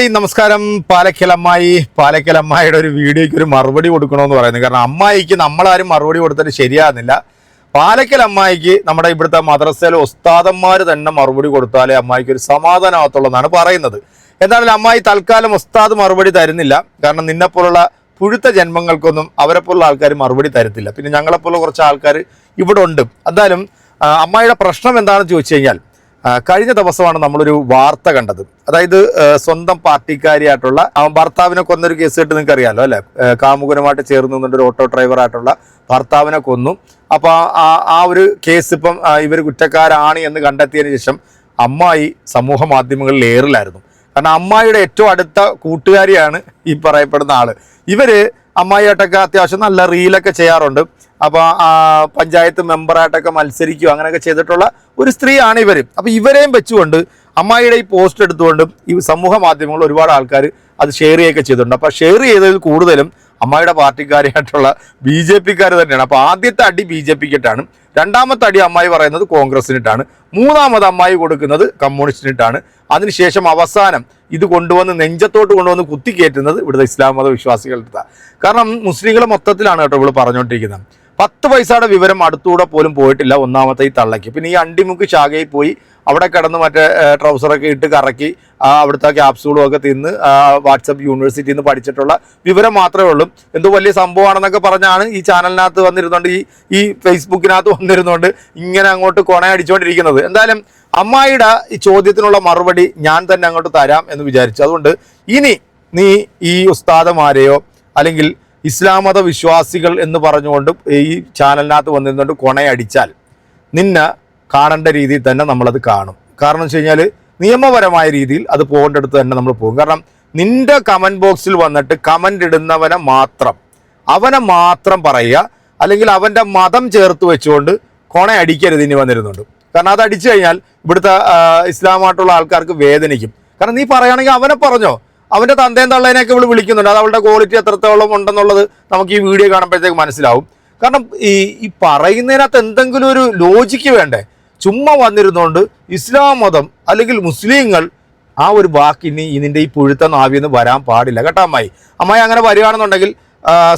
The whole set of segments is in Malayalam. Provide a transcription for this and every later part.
ഹായ് നമസ്കാരം. പാലക്കലമ്മായി അമ്മായിയുടെ ഒരു വീഡിയോയ്ക്ക് ഒരു മറുപടി കൊടുക്കണമെന്ന് പറയുന്നത് കാരണം അമ്മായിക്ക് നമ്മളാരും മറുപടി കൊടുത്തിട്ട് ശരിയാകുന്നില്ല. പാലക്കൽ അമ്മായിക്ക് നമ്മുടെ ഇവിടുത്തെ മദ്രസയിലെ ഉസ്താദന്മാർ തന്നെ മറുപടി കൊടുത്താലേ അമ്മായിക്ക് ഒരു സമാധാനമാകത്തുള്ളതാണ് പറയുന്നത്. എന്തായാലും അമ്മായി തൽക്കാലം ഉസ്താദ് മറുപടി തരുന്നില്ല. കാരണം നിന്നെപ്പോലുള്ള പുഴുത്ത ജന്മങ്ങൾക്കൊന്നും അവരെപ്പോലുള്ള ആൾക്കാർ മറുപടി തരത്തില്ല. പിന്നെ ഞങ്ങളെപ്പോലുള്ള കുറച്ച് ആൾക്കാർ ഇവിടെ ഉണ്ട് എന്തായാലും അമ്മായിയുടെ പ്രശ്നം എന്താണെന്ന് ചോദിച്ചു കഴിഞ്ഞാൽ കഴിഞ്ഞ ദിവസമാണ് നമ്മളൊരു വാർത്ത കണ്ടത്. അതായത് സ്വന്തം പാർട്ടിക്കാരിയായിട്ടുള്ള അവൻ ഭർത്താവിനെ കൊന്നൊരു കേസ് കേട്ട് നിങ്ങൾക്ക് അറിയാമല്ലോ അല്ലെ കാമുകനുമായിട്ട് ചേർന്ന് ഒരു ഓട്ടോ ഡ്രൈവറായിട്ടുള്ള ഭർത്താവിനെ കൊന്നു. അപ്പോൾ ആ ആ ഒരു കേസ് ഇപ്പം ഇവർ കുറ്റക്കാരാണ് എന്ന് കണ്ടെത്തിയതിന് ശേഷം അമ്മായി സമൂഹ മാധ്യമങ്ങളിൽ ഏറിലായിരുന്നു. കാരണം അമ്മായിയുടെ ഏറ്റവും അടുത്ത കൂട്ടുകാരിയാണ് ഈ പറയപ്പെടുന്ന ആൾ. ഇവർ അമ്മായിയായിട്ടൊക്കെ അത്യാവശ്യം നല്ല റീലൊക്കെ ചെയ്യാറുണ്ട്. അപ്പോൾ പഞ്ചായത്ത് മെമ്പറായിട്ടൊക്കെ മത്സരിക്കുക അങ്ങനെയൊക്കെ ചെയ്തിട്ടുള്ള ഒരു സ്ത്രീയാണ് ഇവർ അപ്പോൾ ഇവരെയും വെച്ചുകൊണ്ട് അമ്മായിയുടെ ഈ പോസ്റ്റ് എടുത്തുകൊണ്ട് ഈ സമൂഹ മാധ്യമങ്ങളിൽ ഒരുപാട് ആൾക്കാർ അത് ഷെയർ ചെയ്യുകയൊക്കെ ചെയ്തിട്ടുണ്ട്. അപ്പോൾ ഷെയർ ചെയ്തതിൽ കൂടുതലും അമ്മായിയുടെ പാർട്ടിക്കാരായിട്ടുള്ള ബി ജെ പിക്കാർ തന്നെയാണ്. അപ്പോൾ ആദ്യത്തെ അടി ബി ജെ പിക്കിട്ടാണ്. രണ്ടാമത്തെ അടി അമ്മായി പറയുന്നത് കോൺഗ്രസിനിട്ടാണ്. മൂന്നാമത് അമ്മായി കൊടുക്കുന്നത് കമ്മ്യൂണിസ്റ്റിനിട്ടാണ്. അതിനുശേഷം അവസാനം ഇത് കൊണ്ടുവന്ന് നെഞ്ചത്തോട്ട് കൊണ്ടുവന്ന് കുത്തിക്കയറ്റുന്നത് ഇവിടുത്തെ ഇസ്ലാം മത വിശ്വാസികളുടെ കാരണം മുസ്ലിങ്ങളെ മൊത്തത്തിലാണ് കേട്ടോ ഇവിടെ പറഞ്ഞുകൊണ്ടിരിക്കുന്നത് പത്ത് പൈസയുടെ വിവരം അടുത്തൂടെ പോലും പോയിട്ടില്ല ഒന്നാമത്തെ ഈ തള്ളയ്ക്ക്. പിന്നെ ഈ അണ്ടിമുക്ക് ശാഖയിൽ പോയി അവിടെ കിടന്ന് മറ്റേ ട്രൗസറൊക്കെ ഇട്ട് കറക്കി അവിടുത്തെ ക്യാപ്സൂളും ഒക്കെ തിന്ന് വാട്സപ്പ് യൂണിവേഴ്സിറ്റിയിൽ നിന്ന് പഠിച്ചിട്ടുള്ള വിവരം മാത്രമേ ഉള്ളൂ. എന്തോ വലിയ സംഭവമാണെന്നൊക്കെ പറഞ്ഞാണ് ഈ ചാനലിനകത്ത് വന്നിരുന്നുകൊണ്ട് ഈ ഈ ഫേസ്ബുക്കിനകത്ത് വന്നിരുന്നുകൊണ്ട് ഇങ്ങനെ അങ്ങോട്ട് കൊണയടിച്ചുകൊണ്ടിരിക്കുന്നത് എന്തായാലും അമ്മായിയുടെ ഈ ചോദ്യത്തിനുള്ള മറുപടി ഞാൻ തന്നെ അങ്ങോട്ട് തരാം എന്ന് വിചാരിച്ചു. അതുകൊണ്ട് ഇനി നീ ഈ ഉസ്താദമാരെയോ അല്ലെങ്കിൽ ഇസ്ലാം മത വിശ്വാസികൾ എന്ന് പറഞ്ഞുകൊണ്ട് ഈ ചാനലിനകത്ത് വന്നിരുന്നുകൊണ്ട് കൊണയടിച്ചാൽ നിന്നെ കാണേണ്ട രീതിയിൽ തന്നെ നമ്മളത് കാണും. കാരണം വെച്ച് കഴിഞ്ഞാൽ നിയമപരമായ രീതിയിൽ അത് പോകേണ്ടടുത്ത് തന്നെ നമ്മൾ പോകും. കാരണം നിന്റെ കമന്റ് ബോക്സിൽ വന്നിട്ട് കമന്റ് ഇടുന്നവനെ മാത്രം അവനെ മാത്രം പറയുക അല്ലെങ്കിൽ അവന്റെ മതം ചേർത്ത് വെച്ചുകൊണ്ട് കൊണയടിക്കരുത് ഇനി വന്നിരുന്നുണ്ട് കാരണം അത് അടിച്ചു കഴിഞ്ഞാൽ ഇവിടുത്തെ ഇസ്ലാമായിട്ടുള്ള ആൾക്കാർക്ക് വേദനിക്കും. കാരണം നീ പറയുകയാണെങ്കിൽ അവനെ പറഞ്ഞോ അവന്റെ തന്തയും തള്ളേനെയൊക്കെ ഇവിടെ വിളിക്കുന്നുണ്ട്. അത് അവളുടെ ക്വാളിറ്റി എത്രത്തോളം ഉണ്ടെന്നുള്ളത് നമുക്ക് ഈ വീഡിയോ കാണുമ്പോഴത്തേക്ക് മനസ്സിലാവും. കാരണം ഈ ഈ പറയുന്നതിനകത്ത് എന്തെങ്കിലും ഒരു ലോജിക്ക് വേണ്ടേ? ചുമ്മാ വന്നിരുന്നുകൊണ്ട് ഇസ്ലാം മതം അല്ലെങ്കിൽ മുസ്ലിങ്ങൾ ആ ഒരു വാക്ക് ഇനി ഇതിന്റെ ഈ പുഴുത്ത നാവിന്ന് വരാൻ പാടില്ല. കേട്ടോ അമ്മായി? അമ്മായി അങ്ങനെ വരികയാണെന്നുണ്ടെങ്കിൽ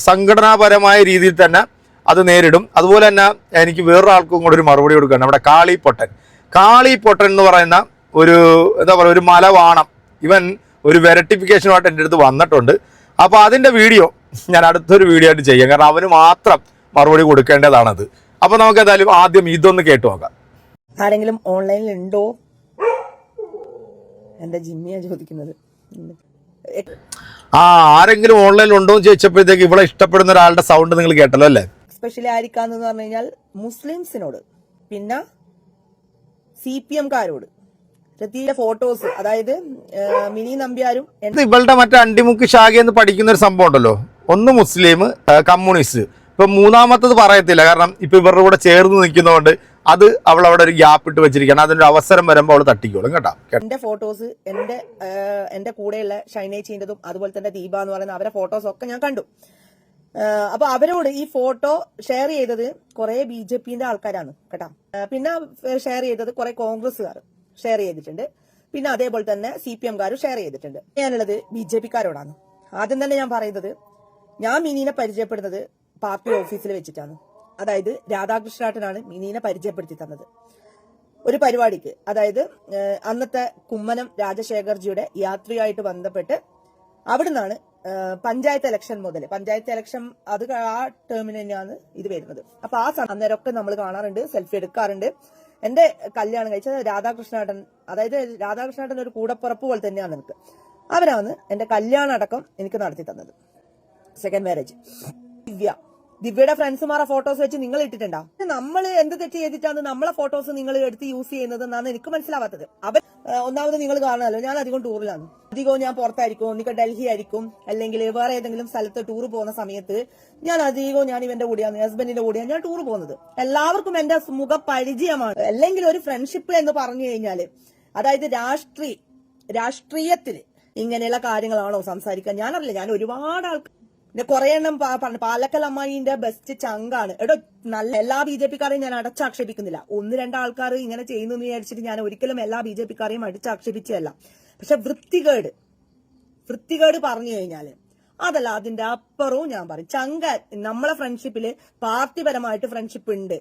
സംഘടനാപരമായ രീതിയിൽ തന്നെ അത് നേരിടും. അതുപോലെ തന്നെ എനിക്ക് വേറൊരാൾക്കും കൂടെ ഒരു മറുപടി കൊടുക്കുകയാണ് നമ്മുടെ കാളി പൊട്ടൻ കാളി പൊട്ടൻ എന്ന് പറയുന്ന ഒരു എന്താ പറയുക ഒരു മലവാണം. ഇവൻ ഒരു വെരട്ടിഫിക്കേഷനുമായിട്ട് എന്റെ അടുത്ത് വന്നിട്ടുണ്ട്. അപ്പോൾ അതിന്റെ വീഡിയോ ഞാൻ അടുത്തൊരു വീഡിയോ ആയിട്ട് ചെയ്യാം. കാരണം അവന് മാത്രം മറുപടി കൊടുക്കേണ്ടതാണത്. അപ്പോൾ നമുക്ക് എന്തായാലും ആദ്യം ഇതൊന്ന് കേട്ടു നോക്കാം. ആരെങ്കിലും ഓൺലൈനിൽ ഉണ്ടോ? എന്റെ ജിമ്മിയാ ചോദിക്കുന്നത്? ആ ആരെങ്കിലും ഓൺലൈനിൽ ഉണ്ടോ എന്ന് ചോദിച്ചപ്പോഴത്തേക്ക് ഇവിടെ ഇഷ്ടപ്പെടുന്ന ഒരാളുടെ സൗണ്ട് നിങ്ങൾ കേട്ടല്ലോ അല്ലേ? സ്പെഷ്യലി ആയിരിക്കാന്ന് പറഞ്ഞു കഴിഞ്ഞാൽ മുസ്ലിംസിനോട്. പിന്നെ സി പി എംകാരോട് രത്തിയുടെ ഫോട്ടോസ് അതായത് മിനി നമ്പ്യാരും ഇവളുടെ മറ്റേ അണ്ടിമുക്ക് ശാഖ എന്ന് പഠിക്കുന്ന ഒരു സംഭവം ഉണ്ടല്ലോ. ഒന്ന് മുസ്ലിം കമ്മ്യൂണിസ്റ്റ്. ഇപ്പൊ മൂന്നാമത്തത് പറയത്തില്ല. കാരണം ഇപ്പൊ ഇവരുടെ കൂടെ ചേർന്ന് നിൽക്കുന്നതുകൊണ്ട് അത് അവൾ അവിടെ ഒരു ഗ്യാപ്പ് ഇട്ട് വെച്ചിരിക്കണം അതിനൊരു അവസരം വരുമ്പോൾ അവൾ തട്ടിക്കോളും കേട്ടോ. എന്റെ ഫോട്ടോസ് എന്റെ എന്റെ കൂടെയുള്ള ഷൈനേച്ചിന്റെതും അതുപോലെ തന്നെ ദീപ എന്ന് പറയുന്ന അവരെ ഫോട്ടോസ് ഒക്കെ ഞാൻ കണ്ടു. അപ്പൊ അവരോട് ഈ ഫോട്ടോ ഷെയർ ചെയ്തത് കുറെ ബി ജെ പിന്റെ ആൾക്കാരാണ് കേട്ടോ. പിന്നെ ഷെയർ ചെയ്തത് കുറെ കോൺഗ്രസ്സുകാർ ഷെയർ ചെയ്തിട്ടുണ്ട്. പിന്നെ അതേപോലെ തന്നെ സി പി എംകാരും ഷെയർ ചെയ്തിട്ടുണ്ട്. ഞാനുള്ളത് ബി ജെ പിക്കാരോടാണ് ആദ്യം തന്നെ ഞാൻ പറയുന്നത് ഞാൻ മിനീനെ പരിചയപ്പെടുന്നത് പാർട്ടി ഓഫീസിൽ വെച്ചിട്ടാണ്. അതായത് രാധാകൃഷ്ണനാട്ടനാണ് മിനീനെ പരിചയപ്പെടുത്തി തന്നത്. ഒരു പരിപാടിക്ക് അതായത് അന്നത്തെ കുമ്മനം രാജശേഖർജിയുടെ യാത്രയായിട്ട് ബന്ധപ്പെട്ട് അവിടുന്നാണ് പഞ്ചായത്ത് ഇലക്ഷൻ മുതൽ പഞ്ചായത്ത് ഇലക്ഷൻ അത് ആ ടേമിന് തന്നെയാണ് ഇത് വരുന്നത്. അപ്പൊ ആ അന്നേരമൊക്കെ നമ്മൾ കാണാറുണ്ട് സെൽഫി എടുക്കാറുണ്ട്. എന്റെ കല്യാണം കഴിച്ചത് രാധാകൃഷ്ണേട്ടൻ അതായത് രാധാകൃഷ്ണേട്ടൻ ഒരു കൂടപ്പുറപ്പ് പോലെ തന്നെയാണ് എനിക്ക്. അവനാണ് എന്റെ കല്യാണം അടക്കം എനിക്ക് നടത്തി തന്നത്. Second marriage Divya. ദിവ്യയുടെ ഫ്രണ്ട്സുമാരെ ഫോട്ടോസ് വെച്ച് നിങ്ങൾ ഇട്ടിട്ടുണ്ടോ? നമ്മൾ എന്ത് തെറ്റ് ചെയ്തിട്ടാണ് നമ്മളെ ഫോട്ടോസ് നിങ്ങൾ എടുത്ത് യൂസ് ചെയ്യുന്നത് എന്നാണ് എനിക്ക് മനസ്സിലാവാത്തത്. അവർ ഒന്നാമത് നിങ്ങൾ കാണാമല്ലോ ഞാൻ അധികം ടൂറിലാണ് അധികവും ഞാൻ പുറത്തായിരിക്കും. ഒന്നിക്ക ഡൽഹി ആയിരിക്കും. അല്ലെങ്കിൽ വേറെ ഏതെങ്കിലും സ്ഥലത്ത് ടൂർ പോകുന്ന സമയത്ത് ഞാൻ അധികവും ഞാൻ ഇവന്റെ കൂടിയാണ്. ഹസ്ബൻഡിന്റെ കൂടിയാണ് ഞാൻ ടൂർ പോകുന്നത്. എല്ലാവർക്കും എന്റെ മുഖ പരിചയമാണ് അല്ലെങ്കിൽ ഒരു ഫ്രണ്ട്ഷിപ്പ് എന്ന് പറഞ്ഞു കഴിഞ്ഞാൽ അതായത് രാഷ്ട്രീയ രാഷ്ട്രീയത്തിൽ ഇങ്ങനെയുള്ള കാര്യങ്ങളാണോ സംസാരിക്കാൻ ഞാനറിയില്ല. ഞാൻ ഒരുപാട് ആൾക്ക് പിന്നെ കുറെ എണ്ണം പാലക്കൽ അമ്മായിന്റെ ബെസ്റ്റ് ചങ്കാണ് എടോ നല്ല എല്ലാ ബി ജെ പിക്കാരെയും ഞാൻ അടച്ചാക്ഷേപിക്കുന്നില്ല. ഒന്ന് രണ്ട് ആൾക്കാർ ഇങ്ങനെ ചെയ്യുന്നു എന്ന് വിചാരിച്ചിട്ട് ഞാൻ ഒരിക്കലും എല്ലാ ബി ജെ പിക്കാരെയും അടിച്ചാക്ഷേപിച്ചതല്ല. പക്ഷെ വൃത്തികേട് വൃത്തികേട് പറഞ്ഞു കഴിഞ്ഞാൽ അതല്ല അതിന്റെ അപ്പുറവും ഞാൻ പറയും. ചങ്ക നമ്മളെ ഫ്രണ്ട്ഷിപ്പിൽ പാർട്ടിപരമായിട്ട് ഫ്രണ്ട്ഷിപ്പ് ഉണ്ട്.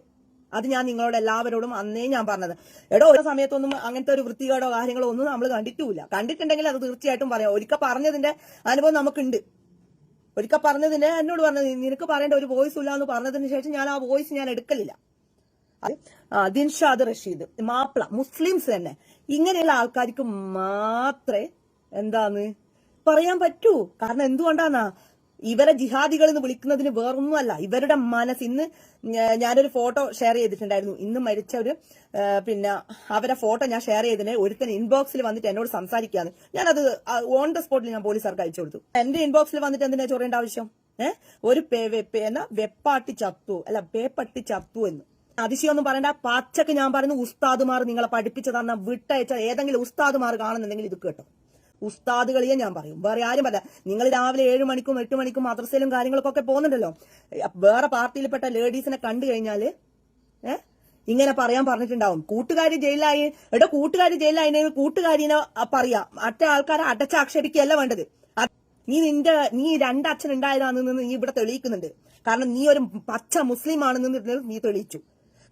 അത് ഞാൻ നിങ്ങളോട് എല്ലാവരോടും അന്നേ ഞാൻ പറഞ്ഞത്. എടോ ഒരു സമയത്തൊന്നും അങ്ങനത്തെ ഒരു വൃത്തികേടോ കാര്യങ്ങളോ ഒന്നും നമ്മൾ കണ്ടിട്ടില്ല കണ്ടിട്ടുണ്ടെങ്കിൽ അത് തീർച്ചയായിട്ടും പറയാം. ഒരിക്കൽ പറഞ്ഞതിന്റെ അനുഭവം നമുക്കുണ്ട്. ഒരിക്കൽ പറഞ്ഞതിന് എന്നോട് പറഞ്ഞത് നിനക്ക് പറയേണ്ട ഒരു വോയിസ് ഇല്ല എന്ന് പറഞ്ഞതിന് ശേഷം ഞാൻ ആ വോയിസ് ഞാൻ എടുക്കലില്ല. ദിൻഷാദ് റഷീദ് മാപ്പിള മുസ്ലിംസ് തന്നെ. ഇങ്ങനെയുള്ള ആൾക്കാർക്ക് മാത്രമേ എന്താന്ന് പറയാൻ പറ്റൂ. കാരണം എന്തുകൊണ്ടാന്നാ? ഇവരെ ജിഹാദികൾ എന്ന് വിളിക്കുന്നതിന് വേറൊന്നുമല്ല. ഇവരുടെ മനസ്സ് ഇന്ന് ഞാനൊരു ഫോട്ടോ ഷെയർ ചെയ്തിട്ടുണ്ടായിരുന്നു. ഇന്ന് മരിച്ച ഒരു പിന്നെ അവരെ ഫോട്ടോ ഞാൻ ഷെയർ ചെയ്തതിന് ഒരുത്തൻ ഇൻബോക്സിൽ വന്നിട്ട് എന്നോട് സംസാരിക്കാന്ന് ഞാനത് ഓൺ ദ സ്പോട്ടിൽ ഞാൻ പോലീസുകാർക്ക് അയച്ചു കൊടുത്തു. എന്റെ ഇൻബോക്സിൽ വന്നിട്ട് എന്തിനാ ചൊറേണ്ട ആവശ്യം? ഏഹ് ഒരു എന്നാ വെപ്പാട്ടി ചത്തു. അല്ല പേപ്പട്ടി ചത്തു എന്ന്. അതിശയൊന്നും പറയണ്ട. പച്ചക്ക് ഞാൻ പറയുന്നു ഉസ്താദുമാർ നിങ്ങളെ പഠിപ്പിച്ചു തന്ന വിട്ടയച്ച ഏതെങ്കിലും ഉസ്താദുമാർ കാണുന്നുണ്ടെങ്കിൽ ഇത് കേട്ടോ. ഉസ്താദുകളിയെ ഞാൻ പറയും. വേറെ ആരും പറയാം നിങ്ങൾ രാവിലെ ഏഴ് മണിക്കും എട്ട് മണിക്കും മദ്രസയിലും കാര്യങ്ങൾക്കൊക്കെ പോകുന്നുണ്ടല്ലോ. വേറെ പാർട്ടിയിൽപ്പെട്ട ലേഡീസിനെ കണ്ടു കഴിഞ്ഞാൽ ഇങ്ങനെ പറയാൻ പറഞ്ഞിട്ടുണ്ടാവും. കൂട്ടുകാരി ജയിലായി എടോ കൂട്ടുകാരി ജയിലായി കൂട്ടുകാരിനെ പറയാം. മറ്റേ ആൾക്കാരെ അടച്ചാക്ഷേപിക്കുകയല്ല വേണ്ടത്. നീ നിന്റെ നീ രണ്ടച്ഛൻ ഉണ്ടായതാണെന്ന് നീ ഇവിടെ തെളിയിക്കുന്നുണ്ട്. കാരണം നീ ഒരു പച്ച മുസ്ലിം ആണെന്ന് നീ തെളിയിച്ചു.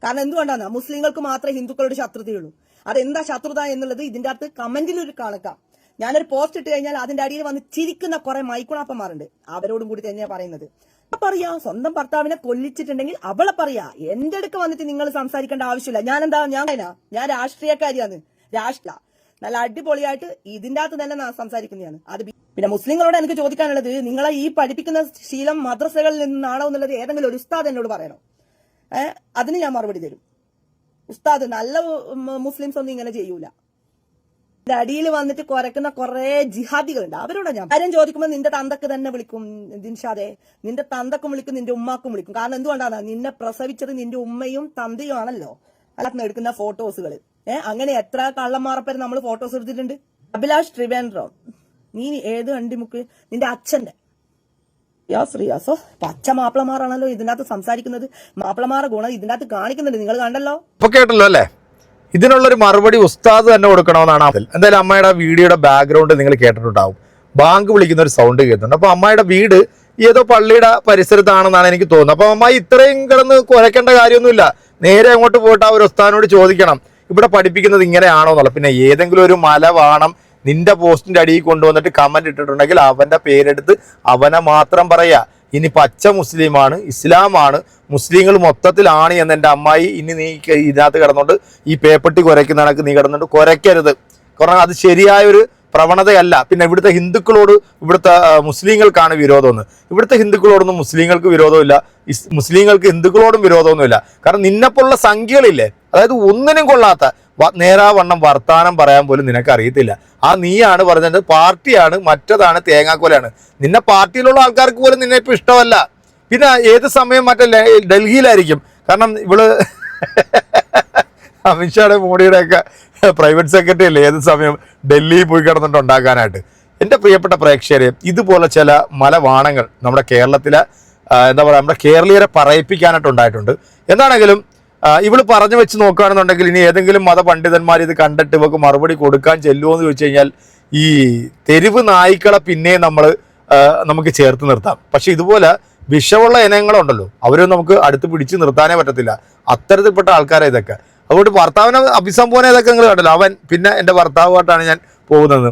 കാരണം എന്തുകൊണ്ടാണ്? മുസ്ലിങ്ങൾക്ക് മാത്രമേ ഹിന്ദുക്കളുടെ ശത്രുതയുള്ളൂ. അതെന്താ ശത്രുത എന്നുള്ളത് ഇതിന്റെ അകത്ത് കമന്റിൽ ഒരു കാണക്കാം. ഞാനൊരു പോസ്റ്റ് ഇട്ട് കഴിഞ്ഞാൽ അതിന്റെ അടിയിൽ വന്ന് ചിരിക്കുന്ന കുറെ മൈക്കുണാപ്പന്മാരുണ്ട്. അവരോടും കൂടി തന്നെയാ പറയുന്നത്. പറയാ സ്വന്തം ഭർത്താവിനെ കൊല്ലിച്ചിട്ടുണ്ടെങ്കിൽ അവളെ പറയാ. എന്റെ അടുക്ക് വന്നിട്ട് നിങ്ങൾ സംസാരിക്കേണ്ട ആവശ്യമില്ല. ഞാൻ എന്താ ഞാൻ ഞാൻ രാഷ്ട്രീയക്കാരിയാണ് രാഷ്ട്ര നല്ല അടിപൊളിയായിട്ട് ഇതിന്റെ അകത്ത് തന്നെ സംസാരിക്കുന്നതാണ്. അത് പിന്നെ മുസ്ലിങ്ങളോട് എനിക്ക് ചോദിക്കാനുള്ളത് നിങ്ങളെ ഈ പഠിപ്പിക്കുന്ന ശീലം മദ്രസകളിൽ നിന്നാണോ എന്നുള്ളത് ഏതെങ്കിലും ഒരു ഉസ്താദ് എന്നോട് പറയണോ? ഏഹ് അതിന് ഞാൻ മറുപടി തരും. ഉസ്താദ് നല്ല മുസ്ലിംസ് ഒന്നും ഇങ്ങനെ ചെയ്യൂല. അടിയിൽ വന്നിട്ട് കുരക്കുന്ന കുറെ ജിഹാദികളുണ്ട്. അവരോട് ഞാൻ കാര്യം ചോദിക്കുമ്പോൾ നിന്റെ തന്തക്ക് തന്നെ വിളിക്കും ദിൻഷാദെ. നിന്റെ തന്തക്കും വിളിക്കും നിന്റെ ഉമ്മാക്കും വിളിക്കും. കാരണം എന്തുകൊണ്ടാണ്? നിന്നെ പ്രസവിച്ചത് നിന്റെ ഉമ്മയും തന്തയും ആണല്ലോ അല്ലാത്ത എടുക്കുന്ന ഫോട്ടോസുകൾ ഏഹ് അങ്ങനെ എത്ര കള്ളന്മാറപ്പേര് നമ്മൾ ഫോട്ടോസ് എടുത്തിട്ടുണ്ട്? അഭിലാഷ് ട്രിവേൻഡ്രം നീ ഏത് കണ്ടിമുക്ക് നിന്റെ അച്ഛന്റെ. യാസ് റിയാസോ പച്ച മാപ്പിളമാരാണല്ലോ ഇതിനകത്ത് സംസാരിക്കുന്നത്. മാപ്പിളമാരുടെ ഗുണം ഇതിനകത്ത് കാണിക്കുന്നുണ്ട്. നിങ്ങൾ കണ്ടല്ലോ? കേട്ടല്ലോ അല്ലേ? ഇതിനുള്ളൊരു മറുപടി ഉസ്താദ് തന്നെ കൊടുക്കണമെന്നാണ് അതിൽ എന്തായാലും അമ്മയുടെ വീഡിയോയുടെ ബാക്ക്ഗ്രൗണ്ട് നിങ്ങൾ കേട്ടിട്ടുണ്ടാവും. ബാങ്ക് വിളിക്കുന്ന ഒരു സൗണ്ട് കേൾക്കുന്നുണ്ട് അപ്പൊ അമ്മയുടെ വീട് ഏതോ പള്ളിയുടെ പരിസരത്താണെന്നാണ് എനിക്ക് തോന്നുന്നത്. അപ്പൊ അമ്മ ഇത്രയും കിടന്ന് കുരക്കേണ്ട കാര്യമൊന്നുമില്ല. നേരെ അങ്ങോട്ട് പോയിട്ട് ആ ഒരു ഉസ്താദിനോട് ചോദിക്കണം. ഇവിടെ പഠിപ്പിക്കുന്നത് ഇങ്ങനെയാണോ എന്നുള്ളത്. പിന്നെ ഏതെങ്കിലും ഒരു മല വാണം നിന്റെ പോസ്റ്റിന്റെ അടിയിൽ കൊണ്ടുവന്നിട്ട് കമന്റ് ഇട്ടിട്ടുണ്ടെങ്കിൽ അവന്റെ പേരെടുത്ത് അവനെ മാത്രം പറയാ ഇനി പച്ച മുസ്ലിമാണ് ഇസ്ലാമാണ് മുസ്ലിങ്ങൾ മൊത്തത്തിലാണ് എന്ന് എന്റെ അമ്മായി ഇനി നീ ഇതിനകത്ത് കിടന്നുകൊണ്ട് ഈ പേപ്പട്ടി കുരയ്ക്കുന്ന കണക്ക് നീ കിടന്നുകൊണ്ട് കുരയ്ക്കരുത്. കാരണം അത് ശരിയായൊരു പ്രവണതയല്ല. പിന്നെ ഇവിടുത്തെ ഹിന്ദുക്കളോട് ഇവിടുത്തെ മുസ്ലിങ്ങൾക്കാണ് വിരോധമെന്ന്. ഇവിടുത്തെ ഹിന്ദുക്കളോടൊന്നും മുസ്ലിങ്ങൾക്ക് വിരോധമില്ല. മുസ്ലിങ്ങൾക്ക് ഹിന്ദുക്കളോടും വിരോധമൊന്നുമില്ല. കാരണം നിന്നെപ്പോലുള്ള സംഖ്യകളില്ലേ? അതായത് ഒന്നിനും കൊള്ളാത്ത നേരാവണ്ണം വർത്താനം പറയാൻ പോലും നിനക്ക് അറിയത്തില്ല ആ നീയാണ് പറഞ്ഞത് പാർട്ടിയാണ് മറ്റതാണ് തേങ്ങാക്കോലാണ് നിന്നെ പാർട്ടിയിലുള്ള ആൾക്കാർക്ക് പോലും നിന്നെ ഇപ്പൊ ഇഷ്ടമല്ല. പിന്നെ ഏത് സമയം മറ്റേ ഡൽഹിയിലായിരിക്കും. കാരണം ഇവൾ അമിത്ഷായുടെ മോഡിയുടെ ഒക്കെ പ്രൈവറ്റ് സെക്രട്ടറി അല്ലേ? ഏത് സമയം ഡൽഹിയിൽ പോയി കിടന്നിട്ട് ഉണ്ടാക്കാനായിട്ട്. എന്റെ പ്രിയപ്പെട്ട പ്രേക്ഷകരെ ഇതുപോലെ ചില മലവാണങ്ങൾ നമ്മുടെ കേരളത്തിലെ എന്താ പറയുക നമ്മുടെ കേരളീയരെ പറയിപ്പിക്കാനായിട്ട് ഉണ്ടായിട്ടുണ്ട്. എന്താണെങ്കിലും ഇവൾ പറഞ്ഞു വെച്ച് നോക്കുകയാണെന്നുണ്ടെങ്കിൽ ഇനി ഏതെങ്കിലും മതപണ്ഡിതന്മാർ ഇത് കണ്ടിട്ട് ഇവക്ക് മറുപടി കൊടുക്കാൻ ചെല്ലുമോ എന്ന് ചോദിച്ചു കഴിഞ്ഞാൽ ഈ തെരുവ് നായ്ക്കളെ പിന്നെ നമ്മൾ നമുക്ക് ചേർത്ത് നിർത്താം. പക്ഷെ ഇതുപോലെ വിഷമുള്ള ഇനങ്ങളുണ്ടല്ലോ അവരെ നമുക്ക് അടുത്ത് പിടിച്ച് നിർത്താനേ പറ്റത്തില്ല. അത്തരത്തിൽപ്പെട്ട ആൾക്കാരെ ഇതൊക്കെ. അതുകൊണ്ട് ഭർത്താവിനെ അഭിസംബോധന ഇതൊക്കെ നിങ്ങൾ കണ്ടല്ലോ. അവൻ പിന്നെ എന്റെ ഭർത്താവുമായിട്ടാണ് ഞാൻ പോകുന്നത്.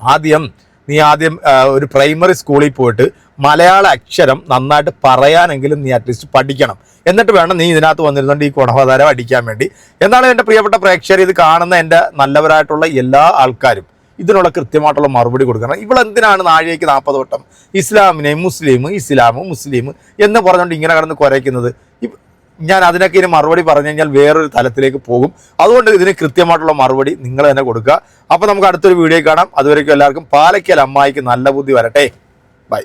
ആദ്യം നീ ആദ്യം ഒരു പ്രൈമറി സ്കൂളിൽ പോയിട്ട് മലയാള അക്ഷരം നന്നായിട്ട് പറയാനെങ്കിലും നീ അറ്റ്ലീസ്റ്റ് പഠിക്കണം. എന്നിട്ട് വേണം നീ ഇതിനകത്ത് വന്നിരുന്നുകൊണ്ട് ഈ ഗുണവതാരം അടിക്കാൻ വേണ്ടി. എന്നാണ് എന്റെ പ്രിയപ്പെട്ട പ്രേക്ഷകർ ഇത് കാണുന്ന എന്റെ നല്ലവരായിട്ടുള്ള എല്ലാ ആൾക്കാരും. ഇതിനുള്ള കൃത്യമായിട്ടുള്ള മറുപടി കൊടുക്കണം. ഇവളെന്തിനാണ് നാഴികയ്ക്ക് നാൽപ്പത് വട്ടം ഇസ്ലാമിനെ മുസ്ലിം ഇസ്ലാം മുസ്ലിം എന്ന് പറഞ്ഞുകൊണ്ട് ഇങ്ങനെ കിടന്ന് കുരയ്ക്കുന്നത്? ഞാൻ അതിനൊക്കെ ഇനി മറുപടി പറഞ്ഞു കഴിഞ്ഞാൽ വേറൊരു തലത്തിലേക്ക് പോകും. അതുകൊണ്ട് ഇതിന് കൃത്യമായിട്ടുള്ള മറുപടി നിങ്ങൾ തന്നെ കൊടുക്കുക. അപ്പോൾ നമുക്ക് അടുത്തൊരു വീഡിയോ കാണാം. അതുവരേക്കും എല്ലാവർക്കും പാലയ്ക്കൽ അമ്മായിക്ക് നല്ല ബുദ്ധി വരട്ടെ. ബൈ.